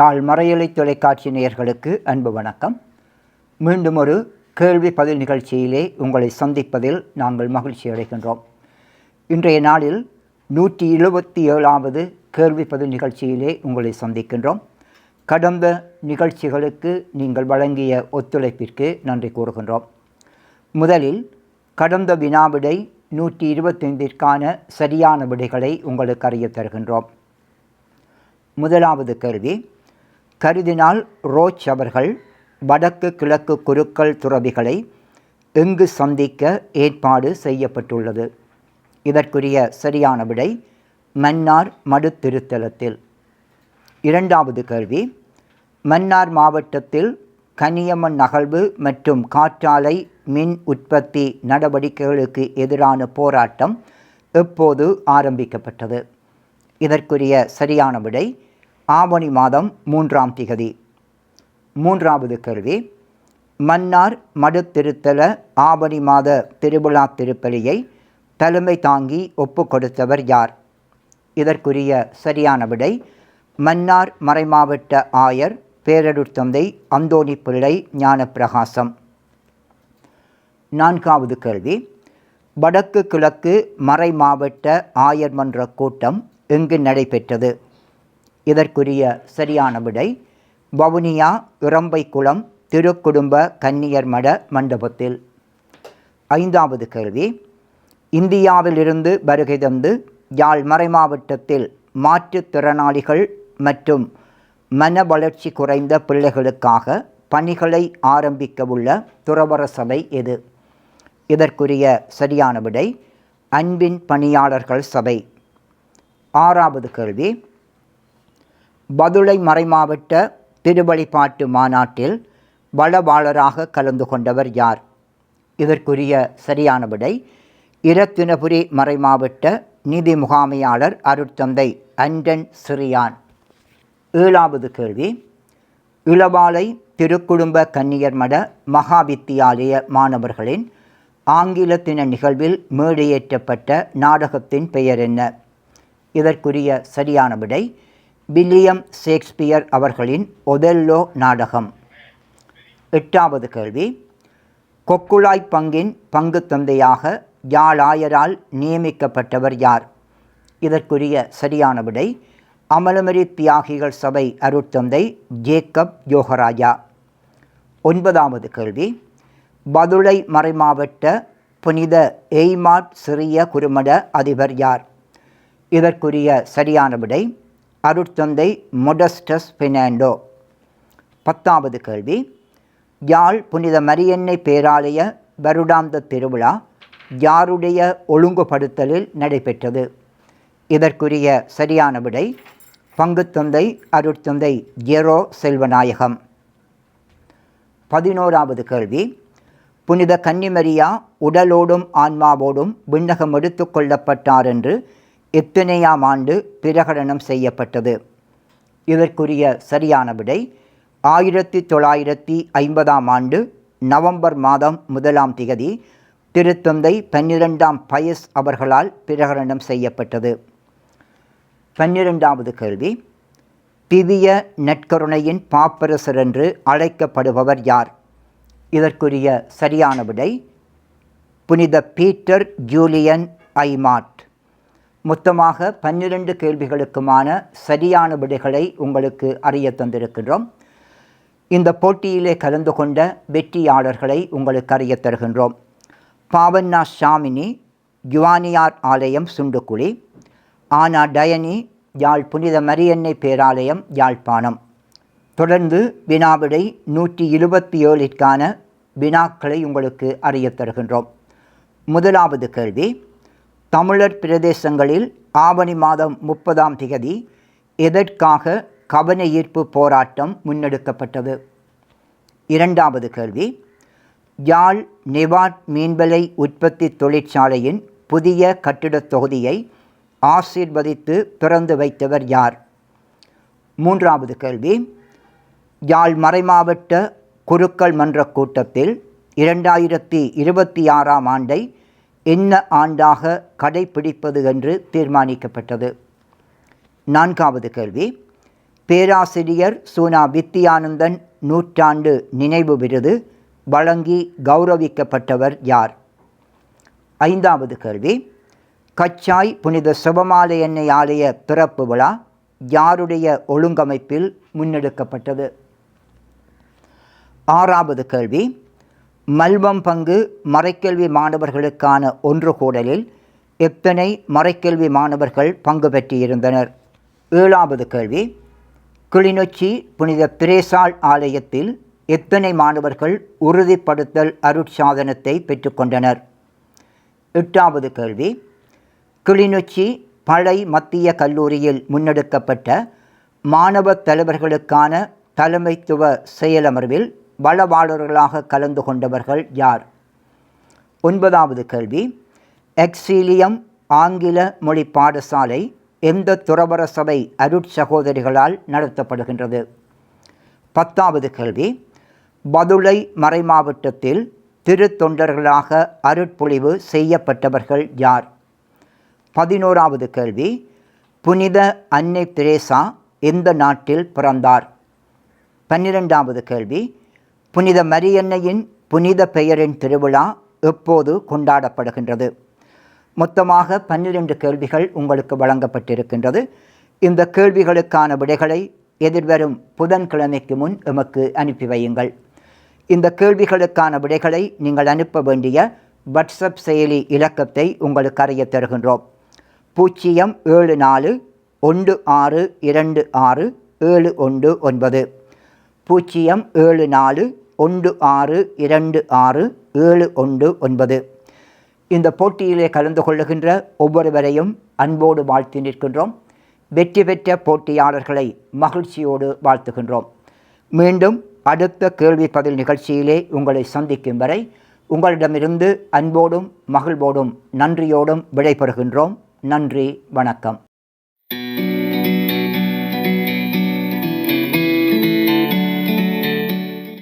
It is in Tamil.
யாழ் மறையலை தொலைக்காட்சி நேயர்களுக்கு அன்பு வணக்கம். மீண்டும் ஒரு கேள்வி பதில் நிகழ்ச்சியிலே உங்களை சந்திப்பதில் நாங்கள் மகிழ்ச்சி அடைகின்றோம். இன்றைய நாளில் நூற்றி எழுபத்தி ஏழாவது கேள்வி பதில் நிகழ்ச்சியிலே உங்களை சந்திக்கின்றோம். கடந்த நிகழ்ச்சிகளுக்கு நீங்கள் வழங்கிய ஒத்துழைப்பிற்கு நன்றி கூறுகின்றோம். முதலில் கடந்த வினாவிடை நூற்றி இருபத்தைந்திற்கான சரியான விடைகளை உங்களுக்கு அறிய தருகின்றோம். முதலாவது கேள்வி கருதினால் ரோச் அவர்கள் வடக்கு கிழக்கு குருக்கள் துறவிகளை எங்கு சந்திக்க ஏற்பாடு செய்யப்பட்டுள்ளது. இதற்குரிய சரியான விடை மன்னார் மடுத்திருத்தலத்தில் இரண்டாவது கேள்வி மன்னார் மாவட்டத்தில் கனியம்மன் நகழ்வு மற்றும் காற்றாலை மின் உற்பத்தி நடவடிக்கைகளுக்கு எதிரான போராட்டம் எப்போது ஆரம்பிக்கப்பட்டது. இதற்குரிய சரியான விடை ஆவணி மாதம் மூன்றாம் திகதி. மூன்றாவது கேள்வி மன்னார் மடுத்திருத்தல ஆவணி மாத திருவிழா திருப்பலியை தலைமை தாங்கி ஒப்பு கொடுத்தவர் யார்? இதற்குரிய சரியான விடை மன்னார் மறைமாவட்ட ஆயர் பேரருட்தந்தை அந்தோணி பிள்ளை ஞானப்பிரகாசம். நான்காவது கேள்வி வடக்கு கிழக்கு மறைமாவட்ட ஆயர் மன்ற கூட்டம் எங்கு நடைபெற்றது? இதற்குரிய சரியான விடை வவுனியா இறம்பைக்குளம் திருக்குடும்ப கன்னியர் மட மண்டபத்தில். ஐந்தாவது கேள்வி. இந்தியாவிலிருந்து வருகை தந்து யாழ் மறைமாவட்டத்தில் மாற்றுத்திறனாளிகள் மற்றும் மன வளர்ச்சி குறைந்த பிள்ளைகளுக்காக பணிகளை ஆரம்பிக்கவுள்ள துறவர சபை எது? இதற்குரிய சரியான விடை அன்பின் பணியாளர்கள் சபை. ஆறாவது கேள்வி. பதுளை மறைமாவட்ட திருவழிபாட்டு மாநாட்டில் வளவாளராக கலந்து கொண்டவர் யார்? இதற்குரிய சரியான விடை இரத்தினபுரி மறைமாவட்ட நிதி முகாமையாளர் அருட்தந்தை அண்டன் சிறியான். ஏழாவது கேள்வி இளவாலை திருக்குடும்ப கன்னியர் மட மகாவித்தியாலய மாணவர்களின் ஆங்கிலத்தின நிகழ்வில் மேடையேற்றப்பட்ட நாடகத்தின் பெயர் என்ன? இதற்குரிய சரியான விடை வில்லியம் ஷேக்ஸ்பியர் அவர்களின் ஒதெல்லோ நாடகம். எட்டாவது கேள்வி. கொக்குழாய் பங்கின் பங்கு தந்தையாக யாழாயரால் நியமிக்கப்பட்டவர் யார்? இதற்குரிய சரியான விடை அமலமரி தியாகிகள் சபை அருட்தந்தை ஜேக்கப் யோகராஜா. ஒன்பதாவது கேள்வி. பதுளை மறைமாவட்ட புனித எய்மாட் சிறிய குறுமட அதிபர் யார்? இதற்குரிய சரியான விடை அருட்தந்தை மொடஸ்டஸ் பெர்னாண்டோ. பத்தாவது கேள்வி. யாழ் புனித மரியன்னை பேராலய வருடாந்த திருவிழா யாருடைய ஒழுங்குபடுத்தலில் நடைபெற்றது? இதற்குரிய சரியான விடை பங்குத்தந்தை அருட்தந்தை ஜெரோ செல்வநாயகம். பதினோராவது கேள்வி. புனித கன்னிமரியா உடலோடும் ஆன்மாவோடும் விண்ணகம் எடுத்துக்கொள்ளப்பட்டார் என்று எத்தனையாம் ஆண்டு பிரகடனம் செய்யப்பட்டது. இதற்குரிய சரியான விடை ஆயிரத்தி தொள்ளாயிரத்தி ஐம்பதாம் ஆண்டு நவம்பர் மாதம் முதலாம் திகதி திருத்தந்தை பன்னிரெண்டாம் பயஸ் அவர்களால் பிரகடனம் செய்யப்பட்டது. பன்னிரெண்டாவது கேள்வி திவ்ய நற்கருணையின் பாப்பரசர் என்று அழைக்கப்படுபவர் யார்? இதற்குரிய சரியான விடை புனித பீட்டர் ஜூலியன் ஐமாட் மொத்தமாக பன்னிரண்டு கேள்விகளுக்குமான சரியான விடைகளை உங்களுக்கு அறிய தந்திருக்கின்றோம். இந்த போட்டியிலே கலந்து கொண்ட வெற்றியாளர்களை உங்களுக்கு அறிய தருகின்றோம். பாவன்னா ஷாமினி யுவானியார் ஆலயம் சுண்டுக்குழி. ஆனா டயனி யாழ் புனித மரியன்னை பேராலயம் யாழ்ப்பாணம். தொடர்ந்து வினாவிடை நூற்றி இருபத்தி ஏழிற்கான வினாக்களை உங்களுக்கு அறிய தருகின்றோம். முதலாவது கேள்வி தமிழர் பிரதேசங்களில் ஆவணி மாதம் முப்பதாம் திகதி எதற்காக கவன ஈர்ப்பு போராட்டம் முன்னெடுக்கப்பட்டது? இரண்டாவது கேள்வி. யாழ் நெவாட் மீன்வலை உற்பத்தி தொழிற்சாலையின் புதிய கட்டிடத் தொகுதியை ஆசீர்வதித்து திறந்து வைத்தவர் யார்? மூன்றாவது கேள்வி. யாழ் மறைமாவட்ட குருக்கள் மன்ற கூட்டத்தில் இரண்டாயிரத்தி இருபத்தி ஆறாம் ஆண்டை என்ன ஆண்டாக கடைபிடிப்பது என்று தீர்மானிக்கப்பட்டது? நான்காவது கேள்வி. பேராசிரியர் சூனா வித்தியானந்தன் நூற்றாண்டு நினைவு விருது வழங்கி கௌரவிக்கப்பட்டவர் யார்? ஐந்தாவது கேள்வி. கச்சாய் புனித சிவமாலை எண்ணெய் ஆலய பிறப்பு விழா யாருடைய ஒழுங்கமைப்பில் முன்னெடுக்கப்பட்டது? ஆறாவது கேள்வி. மல்வம் பங்கு மறைக்கல்வி மாணவர்களுக்கான ஒன்று கூடலில் எத்தனை மறைக்கல்வி மாணவர்கள் பங்கு பெற்றிருந்தனர்? ஏழாவது கேள்வி. கிளிநொச்சி புனித பிரேசாள் ஆலயத்தில் எத்தனை மாணவர்கள் உறுதிப்படுத்தல் அருட்சாதனத்தை பெற்றுக்கொண்டனர் எட்டாவது கேள்வி. கிளிநொச்சி பழை மத்திய கல்லூரியில் முன்னெடுக்கப்பட்ட மாணவ தலைவர்களுக்கான தலைமைத்துவ செயலமர்வில் வளவாளர்களாக கலந்து கொண்டவர்கள் யார்? ஒன்பதாவது கேள்வி. எக்ஸீலியம் ஆங்கில மொழி பாடசாலை எந்த துறவர சபை அருட்சகோதரிகளால் நடத்தப்படுகின்றது? பத்தாவது கேள்வி. பதுளை மறைமாவட்டத்தில் திருத்தொண்டர்களாக அருட்பொழிவு செய்யப்பட்டவர்கள் யார்? பதினோராவது கேள்வி. புனித அன்னை திரேசா எந்த நாட்டில் பிறந்தார்? பன்னிரெண்டாவது கேள்வி. புனித மரியன்னையின் புனித பெயரின் திருவிழா எப்போது கொண்டாடப்படுகின்றது? மொத்தமாக பன்னிரண்டு கேள்விகள் உங்களுக்கு வழங்கப்பட்டிருக்கின்றது. இந்த கேள்விகளுக்கான விடைகளை எதிர்வரும் புதன்கிழமைக்கு முன் எமக்கு அனுப்பி வையுங்கள். இந்த கேள்விகளுக்கான விடைகளை நீங்கள் அனுப்ப வேண்டிய வாட்ஸ்அப் செயலி இலக்கத்தை உங்களுக்கு அறிய தருகின்றோம். பூஜ்ஜியம் ஏழு நாலு ஒன்று ஆறு இரண்டு ஆறு ஏழு ஒன்று ஒன்பது. பூஜ்ஜியம் ஏழு நாலு ஒன்று ஆறு இரண்டு ஆறு ஏழு ஒன்று ஒன்பது. இந்த போட்டியிலே கலந்து கொள்ளுகின்ற ஒவ்வொருவரையும் அன்போடு வாழ்த்தி நிற்கின்றோம். வெற்றி பெற்ற போட்டியாளர்களை மகிழ்ச்சியோடு வாழ்த்துகின்றோம். மீண்டும் அடுத்த கேள்வி பதில் நிகழ்ச்சியிலே உங்களை சந்திக்கும் வரை உங்களிடமிருந்து அன்போடும் மகிழ்வோடும் நன்றியோடும் விடைபெறுகின்றோம். நன்றி வணக்கம்.